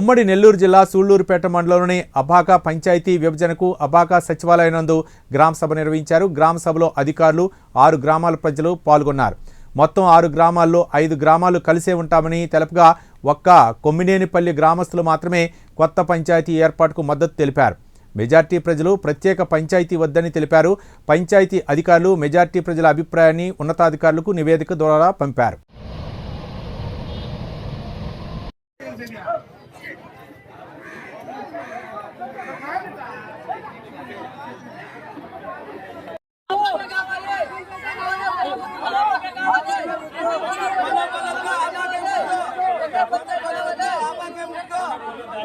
ఉమ్మడి నెల్లూరు జిల్లా సూళ్ళూరుపేట మండలంలోని అబాకా పంచాయతీ విభజనకు అబాకా సచివాలయనందు గ్రామసభ గ్రామ సభ నిర్వహించారు. గ్రామ సభలో అధికారులు ఆరు గ్రామాల ప్రజలు పాల్గొన్నారు. మొత్తం ఆరు గ్రామాల్లో ఐదు గ్రామాలు కలిసే ఉంటామని తెలుపగా ఒక్క కొమ్మినేనిపల్లి గ్రామస్తులు మాత్రమే కొత్త పంచాయతీ ఏర్పాటుకు మద్దతు తెలిపారు. మెజార్టీ ప్రజలు ప్రత్యేక పంచాయతీ వద్దని తెలిపారు. పంచాయతీ అధికారులు మెజార్టీ ప్రజల అభిప్రాయాన్ని ఉన్నతాధికారులకు నివేదిక ద్వారా పంపారు.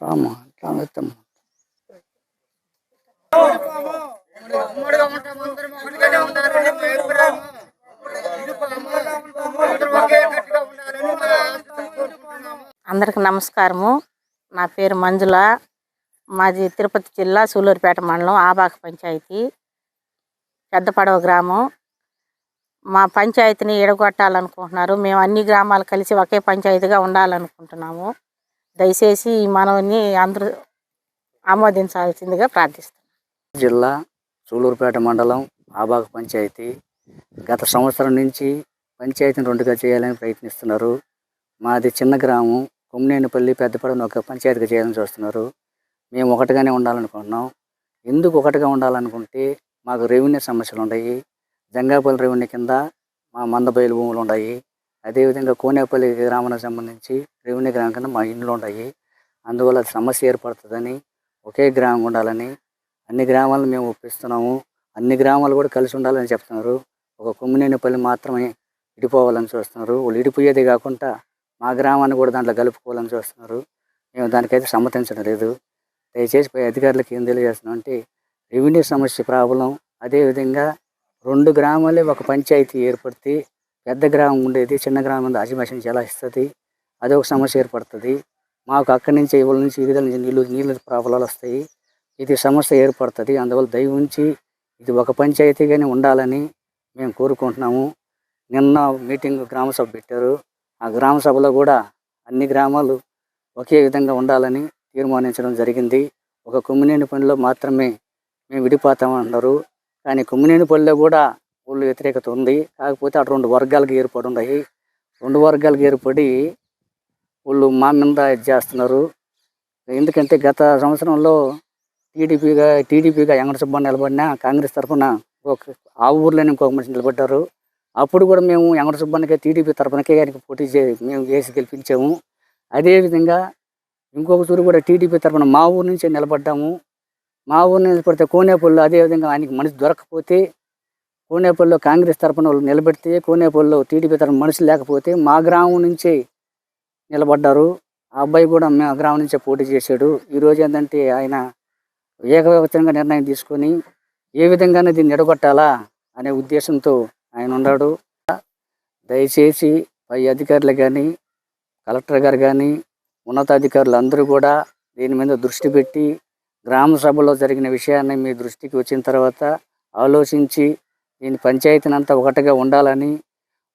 రామా రామత్తమ్మ అందరికి నమస్కారము. నా పేరు మంజుల. మాది తిరుపతి జిల్లా సూలూరుపేట మండలం ఆబాక పంచాయతీ. పెద్దపడవ గ్రామం. మా పంచాయతీని ఎడగొట్టాలనుకుంటున్నారు. మేము అన్ని గ్రామాలు కలిసి ఒకే పంచాయతీగా ఉండాలనుకుంటున్నాము. దయచేసి ఈ మనవిని అందరూ ఆమోదించాల్సిందిగా ప్రార్థిస్తున్నాను జిల్లా సూలూరుపేట మండలం ఆబాగ పంచాయతీ గత సంవత్సరం నుంచి పంచాయతీని రెండుగా చేయాలని ప్రయత్నిస్తున్నారు. మాది చిన్న గ్రామం కొమ్మినేనిపల్లి పెద్దపడని ఒక పంచాయతీగా చేయాలని చూస్తున్నారు. మేము ఒకటిగానే ఉండాలనుకుంటున్నాం. ఎందుకు ఒకటిగా ఉండాలనుకుంటే మాకు రెవెన్యూ సమస్యలు ఉన్నాయి జంగాపల్లి రెవెన్యూ కింద మా మందబయలు భూములు ఉన్నాయి అదేవిధంగా కోనేపల్లి గ్రామానికి సంబంధించి రెవెన్యూ గ్రామం కింద మా ఇండ్లు ఉంటాయి. అందువల్ల సమస్య ఏర్పడుతుందని ఒకే గ్రామం ఉండాలని అన్ని గ్రామాలను మేము ఒప్పిస్తున్నాము. అన్ని గ్రామాలు కూడా కలిసి ఉండాలని చెప్తున్నారు. ఒక కొమ్మినేనిపల్లి మాత్రమే ఇడిపోవాలని చూస్తున్నారు. వాళ్ళు ఇడిపోయేది కాకుండా మా గ్రామాన్ని కూడా దాంట్లో కలుపుకోవాలని చూస్తున్నారు. మేము దానికైతే సమ్మతించడం లేదు. దయచేసి పై అధికారులకు ఏం తెలియజేస్తున్నాం అంటే రెవెన్యూ సమస్య ప్రాబ్లం అదేవిధంగా రెండు గ్రామాలే ఒక పంచాయతీ ఏర్పడితే పెద్ద గ్రామం ఉండేది చిన్న గ్రామం అజిమేషన్ ఎలా ఇస్తుంది అదే ఒక సమస్య ఏర్పడుతుంది. మాకు అక్కడి నుంచి ఇవాళ నుంచి ఈ నుంచి నీళ్ళు నీళ్ళ ప్రాబ్లాలు వస్తాయి. ఇది సమస్య ఏర్పడుతుంది. అందువల్ల దయ ఉంచి ఇది ఒక పంచాయతీగానే ఉండాలని మేము కోరుకుంటున్నాము. నిన్న మీటింగ్ గ్రామ సభ పెట్టారు. ఆ గ్రామ సభలో కూడా అన్ని గ్రామాలు ఒకే విధంగా ఉండాలని తీర్మానించడం జరిగింది. ఒక కుమ్మినేని పనిలో మాత్రమే మేము విడిపోతామన్నారు. కానీ కుమ్మినేని పనిలో కూడా ఊళ్ళో వ్యతిరేకత ఉంది కాకపోతే అటు రెండు వర్గాలకు ఏర్పడి ఉన్నాయి రెండు వర్గాలకు ఏర్పడి వాళ్ళు మా మీద ఇది చేస్తున్నారు. ఎందుకంటే గత సంవత్సరంలో టీడీపీగా టీడీపీగా వెంకట సుబ్బన్న నిలబడినా కాంగ్రెస్ తరఫున ఒక ఆ ఊర్లోనే ఇంకొక మనిషి నిలబడ్డారు. అప్పుడు కూడా మేము వెంకట సుబ్బన్నకే టీడీపీ తరఫునకే ఆయనకి పోటీ చే మేము వేసి గెలిపించాము. అదేవిధంగా ఇంకొక తూరు కూడా టీడీపీ తరఫున మా ఊరు నుంచే నిలబడ్డాము. మా ఊరు నిలబడితే కోనేపల్లి అదేవిధంగా ఆయనకి మనిషి దొరకకపోతే కోనేపల్లిలో కాంగ్రెస్ తరఫున వాళ్ళు నిలబెడితే కోనేపల్లిలో టీడీపీ తరపున మనుషులు లేకపోతే మా గ్రామం నుంచే నిలబడ్డారు. ఆ అబ్బాయి కూడా మా గ్రామం నుంచే పోటీ చేశాడు. ఈరోజు ఏంటంటే ఆయన ఏకవ్యవచనంగా నిర్ణయం తీసుకొని ఏ విధంగానే దీన్ని ఎడగొట్టాలా అనే ఉద్దేశంతో ఆయన ఉన్నాడు. దయచేసి పై అధికారులు కానీ కలెక్టర్ గారు కానీ ఉన్నతాధికారులు అందరూ కూడా దీని మీద దృష్టి పెట్టి గ్రామ సభలో జరిగిన విషయాన్ని మీ దృష్టికి వచ్చిన తర్వాత ఆలోచించి దీని పంచాయతీని అంతా ఒకటిగా ఉండాలని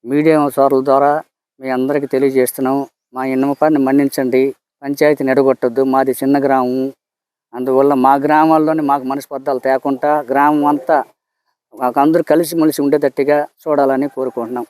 మీడియా సోదరుల ద్వారా మీ అందరికీ తెలియజేస్తున్నాం. మా ఇన్నమపాన్ని మన్నించండి. పంచాయతీని ఎడగొట్టద్దు. మాది చిన్న గ్రామం. అందువల్ల మా గ్రామాల్లోనే మాకు మనస్పర్ధాలు తేకుండా గ్రామం అంతా మాకు అందరూ కలిసిమెలిసి ఉండేటట్టుగా చూడాలని కోరుకుంటున్నాం.